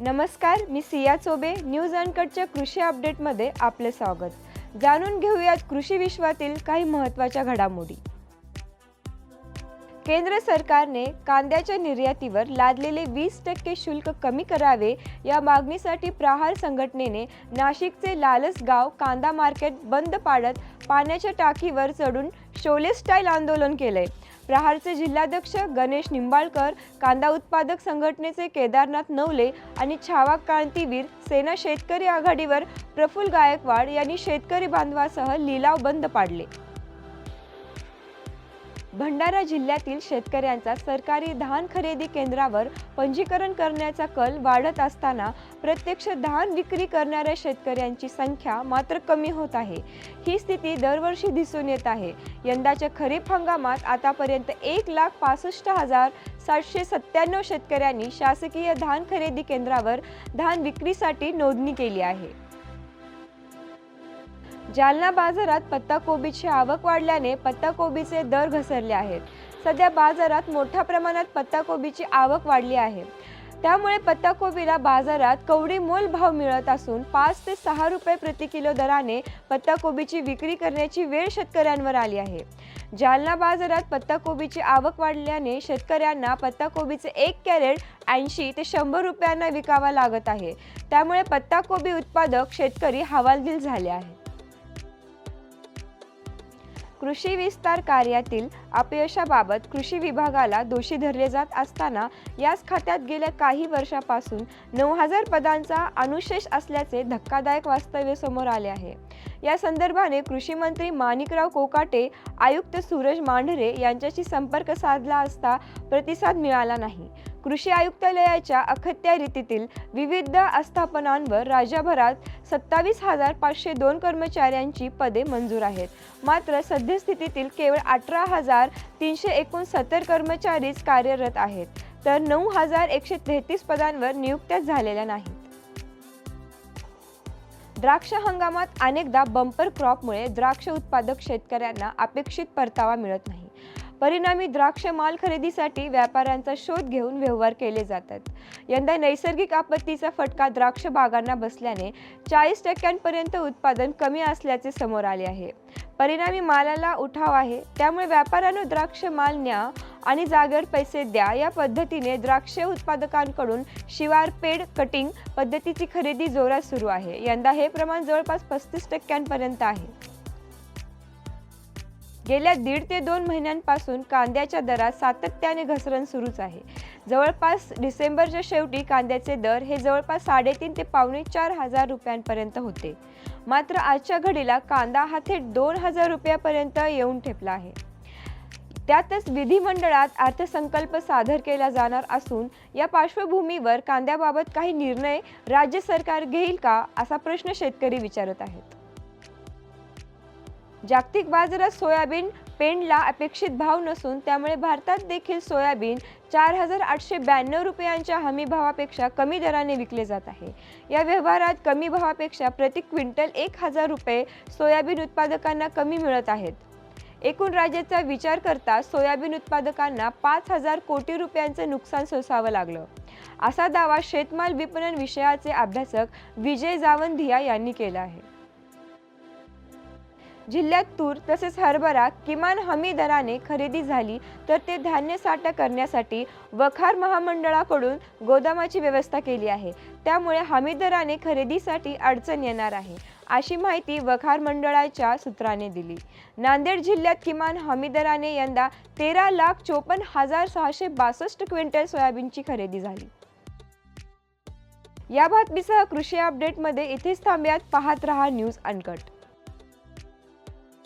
नमस्कार मी सिया चोबे न्यूज अनकटच्या कृषी अपडेटमध्ये आपले स्वागत. जाणून घेऊयात कृषी विश्वातील काही महत्त्वाच्या घडामोडी. केंद्र सरकारने कांद्याच्या निर्यातीवर लादलेले वीस टक्के शुल्क कमी करावे या मागणीसाठी प्रहार संघटनेने नाशिकचे लालस गाव कांदा मार्केट बंद पाडत पाण्याच्या टाकीवर चढून शोले स्टाईल आंदोलन केलंय. प्रहारचे जिल्हाध्यक्ष गणेश निंबाळकर कांदा उत्पादक संघटनेचे केदारनाथ नवले आणि छावा क्रांतीवीर सेना शेतकरी आघाडीवर प्रफुल्ल गायकवाड यांनी शेतकरी बांधवासह लिलाव बंद पाडले. भंडारा जिल्ह्यातील शेतकऱ्यांचा सरकारी धान खरेदी केंद्रावर पंजीकरण करण्याचा कल वाढत असताना प्रत्यक्ष धान विक्री करणाऱ्या शेतकऱ्यांची संख्या मात्र कमी होत आहे. ही स्थिती दरवर्षी दिसून येत आहे. यंदाच्या खरीप हंगामात आतापर्यंत एक लाख पासष्ट हजार सातशे सत्त्याण्णव शेतकऱ्यांनी शासकीय धान खरेदी केंद्रावर धान विक्रीसाठी नोंदणी केली आहे. जालना बाजारात पत्ताकोबीची आवक वाढल्याने पत्ताकोबीचे दर घसरले आहेत. सध्या बाजारात मोठ्या प्रमाणात पत्ताकोबीची आवक वाढली आहे. त्यामुळे पत्ताकोबीला बाजारात कवडी मोल भाव मिळत असून पाच ते सहा रुपये प्रति किलो दराने पत्ताकोबीची विक्री करण्याची वेळ शेतकऱ्यांवर आली आहे. जालना बाजारात पत्ताकोबीची आवक वाढल्याने शेतकऱ्यांना पत्ताकोबीचे एक कॅरेट ऐंशी ते शंभर रुपयांना विकावा लागत आहे. त्यामुळे पत्ताकोबी उत्पादक शेतकरी हवालदिल झाले आहेत. कृषी विस्तार कार्यातील अपयशाबाबत कृषी विभागाला दोषी धरले जात असताना याच खात्यात गेल्या काही वर्षापासून नऊ हजार पदांचा अनुशेष असल्याचे धक्कादायक वास्तव्य समोर आले आहे. या संदर्भाने कृषी मंत्री माणिकराव कोकाटे आयुक्त सूरज मांढरे यांच्याशी संपर्क साधला असता प्रतिसाद मिळाला नाही. कृषी आयुक्तालयाच्या अखत्या रीतीतील विविध आस्थापनांवर राज्यभरात सत्तावीस हजार पाचशे दोन कर्मचाऱ्यांची पदे मंजूर आहेत. मात्र सद्यस्थितीतील केवळ अठरा हजार तीनशे एकोणसत्तर कर्मचारीच कार्यरत आहेत. तर नऊ हजार एकशे तेहतीस पदांवर नियुक्त्या झालेल्या नाहीत. द्राक्ष हंगामात अनेकदा बंपर क्रॉपमुळे द्राक्ष उत्पादक शेतकऱ्यांना अपेक्षित परतावा मिळत नाही. परिणामी द्राक्ष माल खरेदीसाठी व्यापाऱ्यांचा शोध घेऊन व्यवहार केले जातात. यंदा नैसर्गिक आपत्तीचा फटका द्राक्ष बागांना बसल्याने चाळीस टक्क्यांपर्यंत उत्पादन कमी असल्याचे समोर आले आहे. परिणामी मालाला उठाव आहे. त्यामुळे व्यापाऱ्यांनो द्राक्ष माल न्या आणि जागेवर पैसे द्या या पद्धतीने द्राक्ष उत्पादकांकडून शिवार पेड कटिंग पद्धतीची खरेदी जोरात सुरू आहे. यंदा हे प्रमाण जवळपास पस्तीस टक्क्यांपर्यंत आहे. गेल्या दीड ते दोन महिन्यांपासून कांद्याच्या दरात सातत्याने घसरण सुरूच आहे. जवळपास डिसेंबरच्या शेवटी कांद्याचे दर हे जवळपास साडेतीन ते पावणे चार हजार रुपयांपर्यंत होते. मात्र आजच्या घडीला कांदा हा थेट दोन हजार रुपयापर्यंत येऊन ठेपला आहे. त्यातच विधिमंडळात अर्थसंकल्प सादर केला जाणार असून या पार्श्वभूमीवर कांद्याबाबत काही निर्णय राज्य सरकार घेईल का असा प्रश्न शेतकरी विचारत आहेत. जागतिक बाजारात सोयाबीन पेंडला अपेक्षित भाव नसून त्यामुळे भारतात देखील सोयाबीन चार हजार आठशे ब्याण्णव रुपयांच्या हमी भावापेक्षा कमी दराने विकले जात आहे. या व्यवहारात कमी भावापेक्षा प्रति क्विंटल एक हजार रुपये सोयाबीन उत्पादकांना कमी मिळत आहेत. एकूण राज्याचा विचार करता सोयाबीन उत्पादकांना पाच हजार कोटी रुपयांचं नुकसान सोसावं लागलं. असा दावा शेतमाल विपणन विषयाचे अभ्यासक विजय जावंधिया यांनी केला आहे. जिल्ह्यात तूर तसेच हरभरा किमान हमी दराने खरेदी झाली तर ते धान्य साठा करण्यासाठी वखार महामंडळाकडून गोदामाची व्यवस्था केली आहे. त्यामुळे हमी दराने खरेदीसाठी अडचण येणार आहे अशी माहिती वखार मंडळाच्या सूत्राने दिली. नांदेड जिल्ह्यात किमान हमी दराने यंदा तेरा लाख चोपन्न हजार सहाशे बासष्ट क्विंटल सोयाबीनची खरेदी झाली. या बातमीसह कृषी अपडेटमध्ये इथेच थांब्यात. पाहत रहा न्यूज अनकट.